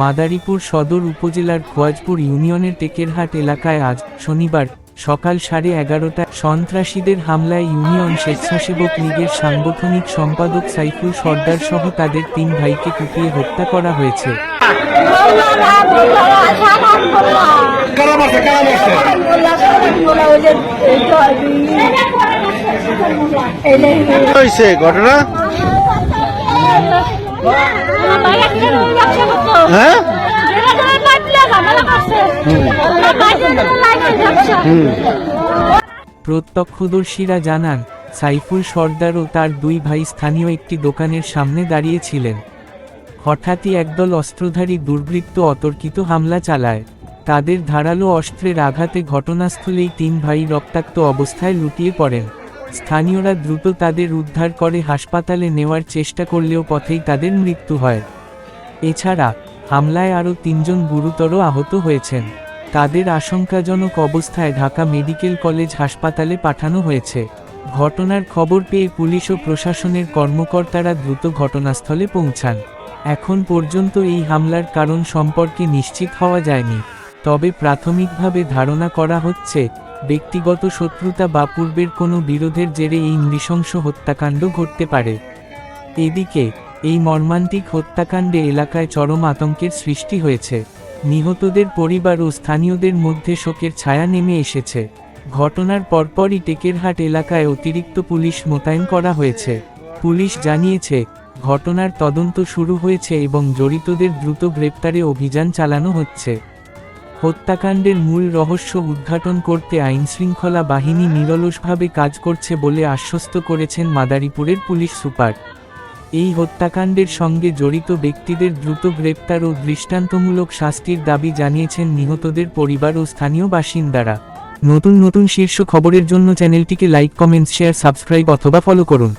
মাদারীপুর সদর উপজেলার খোয়াজপুর ইউনিয়নের টেকেরহাট এলাকায় আজ শনিবার সকাল সাড়ে এগারোটায় সন্ত্রাসীদের হামলায় ইউনিয়ন স্বেচ্ছাসেবক লীগের সাংগঠনিক সম্পাদক সাইফুল সর্দার সহ তাদের তিন ভাইকে কুপিয়ে হত্যা করা হয়েছে। ঘটনা? প্রত্যক্ষদর্শীরা জানান, সাইফুল সর্দার ও তার দুই ভাই স্থানীয় একটি দোকানের সামনে দাঁড়িয়েছিলেন। হঠাৎই একদল অস্ত্রধারী দুর্বৃত্ত অতর্কিত হামলা চালায়। তাদের ধারালো অস্ত্রের আঘাতে ঘটনাস্থলেই তিন ভাই রক্তাক্ত অবস্থায় লুটিয়ে পড়েন। স্থানীয়রা দ্রুত তাদের উদ্ধার করে হাসপাতালে নেওয়ার চেষ্টা করলেও পথেই তাদের মৃত্যু হয়। এছাড়া, হামলায় আরও তিনজন গুরুতর আহত হয়েছেন। তাদের আশঙ্কাজনক অবস্থায় ঢাকা মেডিকেল কলেজ হাসপাতালে পাঠানো হয়েছে। ঘটনার খবর পেয়ে পুলিশ ও প্রশাসনের কর্মকর্তারা দ্রুত ঘটনাস্থলে পৌঁছান। এখন পর্যন্ত এই হামলার কারণ সম্পর্কে নিশ্চিত হওয়া যায়নি। তবে প্রাথমিকভাবে ধারণা করা হচ্ছে ব্যক্তিগত শত্রুতা বা পূর্বের কোনো বিরোধের জেরে এই নৃশংস হত্যাকাণ্ড ঘটতে পারে। এদিকে, এই মর্মান্তিক হত্যাকাণ্ডে এলাকায় চরম আতঙ্কের সৃষ্টি হয়েছে। নিহতদের পরিবার ও স্থানীয়দের মধ্যে শোকের ছায়া নেমে এসেছে। ঘটনার পরপরই টেকেরহাট এলাকায় অতিরিক্ত পুলিশ মোতায়েন করা হয়েছে। পুলিশ জানিয়েছে, ঘটনার তদন্ত শুরু হয়েছে এবং জড়িতদের দ্রুত গ্রেপ্তারে অভিযান চালানো হচ্ছে। হত্যাকাণ্ডের মূল রহস্য উদ্ঘাটন করতে আইনশৃঙ্খলা বাহিনী নিরলসভাবে কাজ করছে বলে আশ্বস্ত করেছেন মাদারীপুরের পুলিশ সুপার। এই হত্যাকাণ্ডের সঙ্গে জড়িত ব্যক্তিদের দ্রুত গ্রেপ্তার ও দৃষ্টান্তমূলক শাস্তির দাবি জানিয়েছেন নিহতদের পরিবার ও স্থানীয় বাসিন্দারা। নতুন নতুন শীর্ষ খবরের জন্য চ্যানেলটিকে লাইক কমেন্টস শেয়ার, সাবস্ক্রাইব অথবা ফলো করুন।